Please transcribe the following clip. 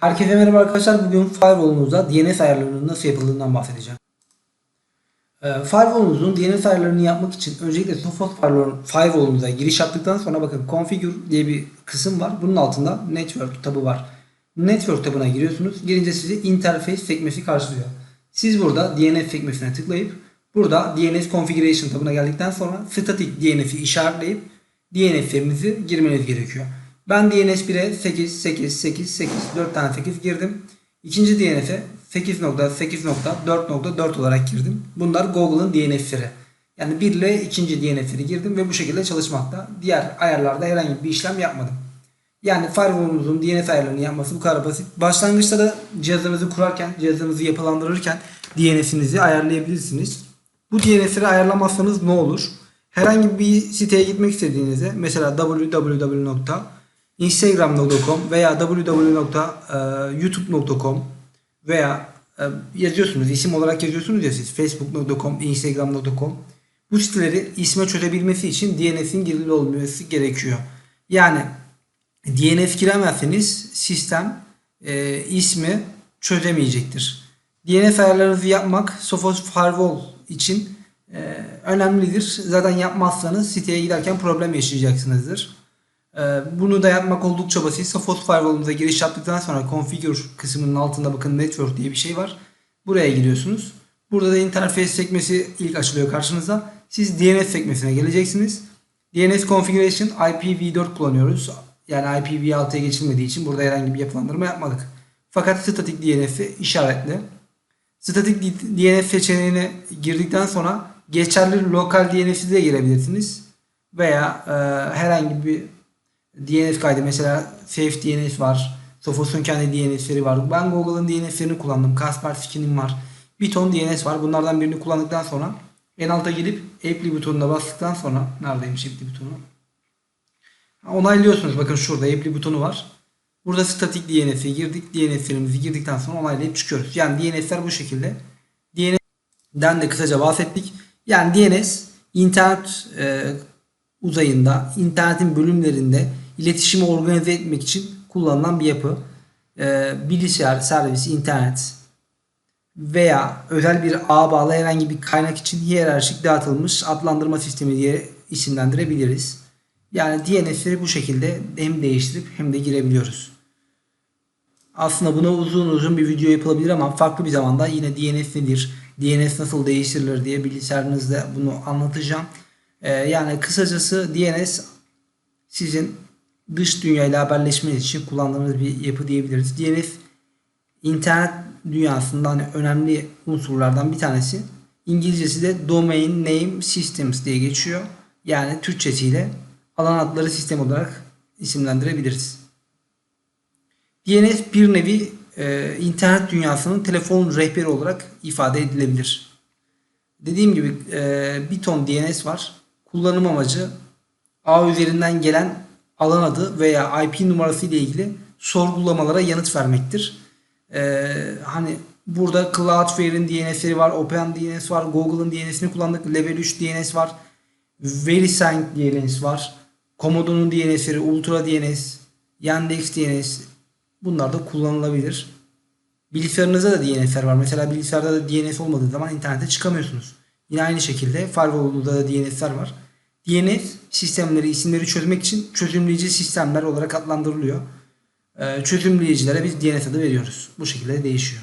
Herkese merhaba arkadaşlar. Bugün firewall'umuzda DNS ayarlarının nasıl yapıldığından bahsedeceğim. Ee, Firewall'umuzun DNS ayarlarını yapmak için öncelikle Sophos Firewall- Firewall'umuza giriş yaptıktan sonra bakın Configure diye bir kısım var. Bunun altında Network tabı var. Network tabına giriyorsunuz. Girince sizi Interface sekmesi karşılıyor. Siz burada DNS sekmesine tıklayıp burada DNS Configuration tabına geldikten sonra Static DNS'i işaretleyip DNS'lerinizi girmeniz gerekiyor. Ben DNS 1'e 8, 8, 8, 8, 4 tane 8 girdim. İkinci DNS'e 8.8.4.4 olarak girdim. Bunlar Google'ın DNS'leri. Yani 1 ile ikinci DNS'leri girdim ve bu şekilde çalışmakta. Diğer ayarlarda herhangi bir işlem yapmadım. Yani firewall'umuzun DNS ayarlarını yapması bu kadar basit. Başlangıçta da cihazınızı kurarken, cihazınızı yapılandırırken DNS'inizi ayarlayabilirsiniz. Bu DNS'leri ayarlamazsanız ne olur? Herhangi bir siteye gitmek istediğinizde mesela www.instagram.com veya www.youtube.com veya e, yazıyorsunuz isim olarak yazıyorsunuz ya siz facebook.com, instagram.com bu siteleri isme çözebilmesi için DNS'in girili olması gerekiyor. Yani DNS giremezseniz sistem e, ismi çözemeyecektir. DNS ayarlarınızı yapmak Sophos Firewall için e, önemlidir. Zaten yapmazsanız siteye giderken problem yaşayacaksınızdır. E, bunu da yapmak oldukça basit. Sophos Firewall'umuza giriş yaptıktan sonra Configure kısmının altında bakın Network diye bir şey var. Buraya giriyorsunuz. Burada da interface sekmesi ilk açılıyor karşınıza. Siz DNS sekmesine geleceksiniz. DNS Configuration IPv4 kullanıyoruz. Yani IPv6'ya geçilmediği için burada herhangi bir yapılandırma yapmadık. Fakat static DNS'i işaretli. Static DNS seçeneğine girdikten sonra geçerli lokal DNS'i de girebilirsiniz. Veya e, herhangi bir DNS kaydı mesela Safe DNS var. Sophos'un kendi DNS'leri var. Ben Google'ın DNS'lerini kullandım. Kaspersky'nin var. Bir ton DNS var. Bunlardan birini kullandıktan sonra en alta gelip Apply butonuna bastıktan sonra neredeymiş Apply butonu? Onaylıyorsunuz. Bakın şurada Apply butonu var. Burada static DNS'e girdik. DNS'lerimizi girdikten sonra onaylayıp çıkıyoruz. Yani DNS'ler bu şekilde. DNS'den de kısaca bahsettik. Yani DNS internet e, uzayında, internetin bölümlerinde iletişimi organize etmek için kullanılan bir yapı. E, bilgisayar, servis, internet veya özel bir ağ bağlı herhangi bir kaynak için hiyerarşik dağıtılmış adlandırma sistemi diye isimlendirebiliriz. Yani DNS'leri bu şekilde hem değiştirip hem de girebiliyoruz. Aslında buna uzun uzun bir video yapılabilir ama farklı bir zamanda yine DNS nedir, DNS nasıl değiştirilir diye bilgisayarınızda bunu anlatacağım. Ee, yani kısacası DNS sizin dış dünyayla haberleşmeniz için kullandığınız bir yapı diyebiliriz. DNS internet dünyasında hani önemli unsurlardan bir tanesi. İngilizcesi de Domain Name Systems diye geçiyor. Yani Türkçesiyle alan adları sistem olarak isimlendirebiliriz. DNS bir nevi e, internet dünyasının telefon rehberi olarak ifade edilebilir. Dediğim gibi e, bir ton DNS var. Kullanım amacı ağ üzerinden gelen alan adı veya IP numarası ile ilgili sorgulamalara yanıt vermektir. E, hani burada Cloudflare'in DNS'leri var, OpenDNS var, Google'ın DNS'ini kullandık, Level 3 DNS var, VeriSign DNS var, Commodore'un DNS'leri, Ultra DNS, Yandex DNS bunlar da kullanılabilir. Bilgisayarınızda da DNS'ler var. Mesela bilgisayarda da DNS olmadığı zaman internete çıkamıyorsunuz. Yine aynı şekilde firewall'da da DNS'ler var. DNS sistemleri, isimleri çözmek için çözümleyici sistemler olarak adlandırılıyor. Ee, Çözümleyicilere biz DNS adı veriyoruz. Bu şekilde değişiyor.